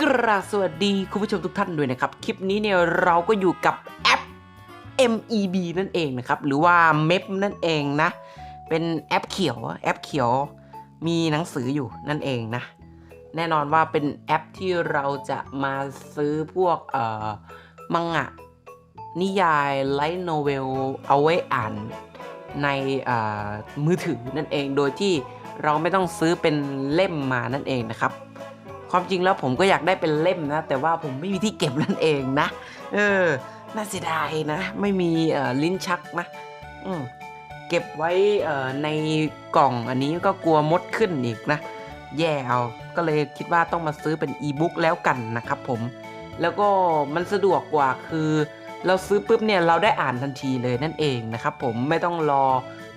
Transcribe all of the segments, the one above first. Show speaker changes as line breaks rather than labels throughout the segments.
กราสวัสดีคุณผู้ชมทุกท่านด้วยนะครับ คลิปนี้เนี่ยเราก็อยู่กับแอป MEB นั่นเองนะครับ หรือว่า MEP นั่นเองนะ เป็นแอปเขียวแอปเขียวมีหนังสืออยู่นั่นเองนะ แน่นอนว่าเป็นแอปที่เราจะมาซื้อพวกเอ่อมังงะ นิยายไลท์โนเวลเอาไว้อ่านในมือถือนั่นเองโดยที่เราไม่ต้องซื้อเป็นเล่มมานั่นเองนะครับ ความจริงแล้วผมก็อยากได้เป็นเล่มนะ แต่ว่าผมไม่มีที่เก็บนั่นเองนะ เออ น่าเสียดายนะ ไม่มีลิ้นชักนะเก็บไว้ในกล่องอันนี้ก็กลัวมดขึ้นอีกนะ แย่เอา ก็เลยคิดว่าต้องมาซื้อเป็นอีบุ๊กแล้วกันนะครับผม แล้วก็มันสะดวกกว่าคือ เราซื้อปุ๊บเนี่ยเราได้อ่านทันทีเลยนั่นเองนะครับผมไม่ต้องรอ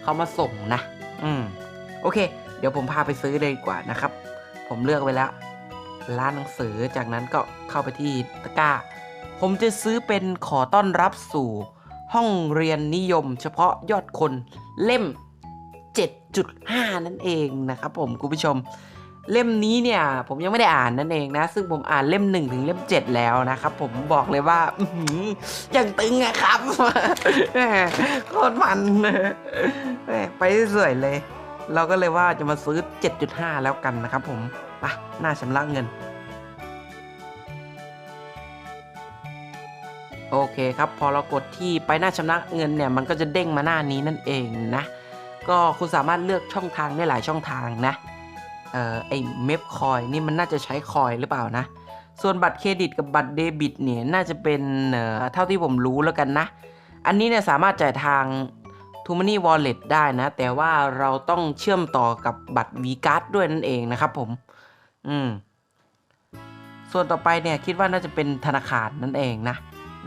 เขามาส่งนะ อืม โอเค เดี๋ยวผมพาไปซื้อเลยดีกว่านะครับ ผมเลือกไว้แล้ว ร้านหนังสือจากนั้นก็เข้าไปที่ตะกร้า ผมจะซื้อเป็นขอต้อนรับสู่ ห้องเรียนนิยม เฉพาะยอดคนเล่ม 7.5 นั่นเองนะครับผมคุณผู้ชมเล่มนี้เนี่ยผมยังไม่ได้อ่านนั่นเองนะ ซึ่งผมอ่านเล่ม 1 ถึงเล่ม 7 แล้วนะครับ ผมบอกเลยว่าอย่างตึงอะครับโคตรมันไปสวยเลย เราก็เลยว่าจะมาซื้อ 7.5 แล้วกันนะครับผม ไปหน้าชำระเงิน โอเคครับ พอเรากดที่ไปหน้าชำระเงินเนี่ย มันก็จะเด้งมาหน้านี้นั่นเองนะ ก็คุณสามารถเลือกช่องทางได้หลายช่องทางนะเอ่อไอเมฟคอยนี่มันน่าจะใช้คอยหรือเปล่านะ ส่วนบัตรเครดิตกับบัตรเดบิตเนี่ยน่าจะเป็นเอ่อเท่าที่ผมรู้แล้วกันนะ อันนี้เนี่ยสามารถจ่ายทาง t o m o n y Wallet ได้นะ แต่ว่าเราต้องเชื่อมต่อกับบัตร v c a r d ด้วยนั่นเองนะครับผม อืม ส่วนต่อไปเนี่ยคิดว่าน่าจะเป็นธนาคารนั่นเองนะ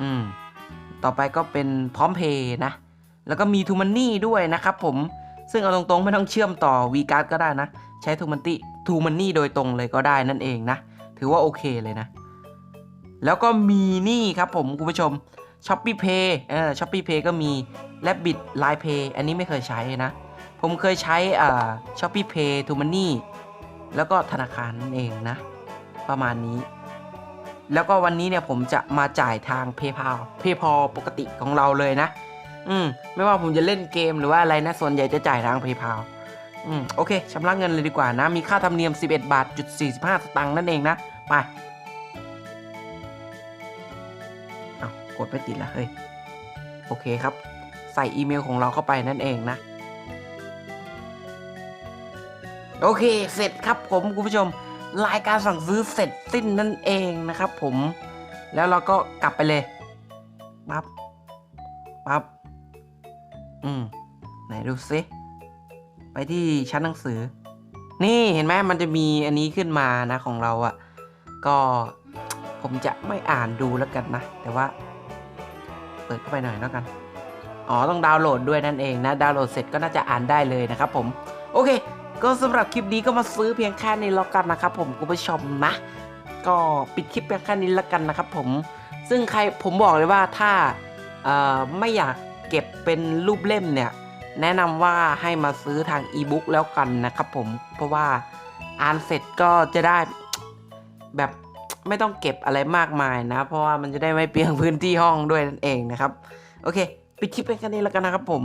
อืม ต่อไปก็เป็นพร้อมเพย์นะ แล้วก็มี t o m o n y ด้วยนะครับผม ซึ่งเอาตรงๆ ไม่ต้องเชื่อมต่อ v c a r d ก็ได้นะ ใช้ t o m o n y t o m o n y โดยตรงเลยก็ได้นั่นเองนะ ถือว่าโอเคเลยนะ แล้วก็มีนี่ครับผมคุณผู้ชม s h o p e e Pay เออ s h o p e e Pay ก็มีและ Bit Line Pay อันนี้ไม่เคยใช้นะ ผมเคยใช้อ่า s h o p e e Pay t o m o n y แล้วก็ธนาคารนั่นเองนะ ประมาณนี้ แล้วก็วันนี้เนี่ยผมจะมาจ่ายทาง PayPal PayPal ปกติของเราเลยนะ อืม ไม่ว่าผมจะเล่นเกมหรือว่าอะไรนะ ส่วนใหญ่จะจ่ายทาง PayPal อืม โอเคชำระเงินเลยดีกว่านะ มีค่าธรรมเนียม 11 บาทจุด45 สตางค์นั่นเองนะ ไปเอากดไปติดล้วเฮ้ย โอเคครับ ใส่อีเมลของเราเข้าไปนั่นเองนะ โอเค เสร็จครับผมคุณผู้ชม รายการสั่งซื้อเสร็จสิ้นนั่นเองนะครับผม แล้วเราก็กลับไปเลย ปั๊บ ปั๊บ อืม ไหนดูซิ ไปที่ชั้นหนังสือ นี่เห็นไหมมันจะมีอันนี้ขึ้นมานะของเราอะ่ะ ก็ผมจะไม่อ่านดูแล้วกันนะ แต่ว่า เปิดเข้าไปหน่อยแล้วกัน อ๋อ ต้องดาวน์โหลดด้วยนั่นเองนะ ดาวน์โหลดเสร็จก็น่าจะอ่านได้เลยนะครับผม โอเค ก็สำหรับคลิปนี้ก็มาซื้อเพียงแค่นี้แล้วกันนะครับผมคุณผู้ชมนะ ก็ปิดคลิปเพียงแค่นี้แล้วกันนะครับผมซึ่งใครผมบอกเลยว่าถ้าไม่อยากเก็บเป็นรูปเล่มเนี่ย แนะนำว่าให้มาซื้อทางอีบุ๊กแล้วกันนะครับผมเพราะว่าอ่านเสร็จก็จะได้แบบไม่ต้องเก็บอะไรมากมายนะ เพราะว่ามันจะได้ไม่เปลืองพื้นที่ห้องด้วยนั่นเองนะครับ โอเค ปิดคลิปไปแค่นี้แล้วกันนะครับผม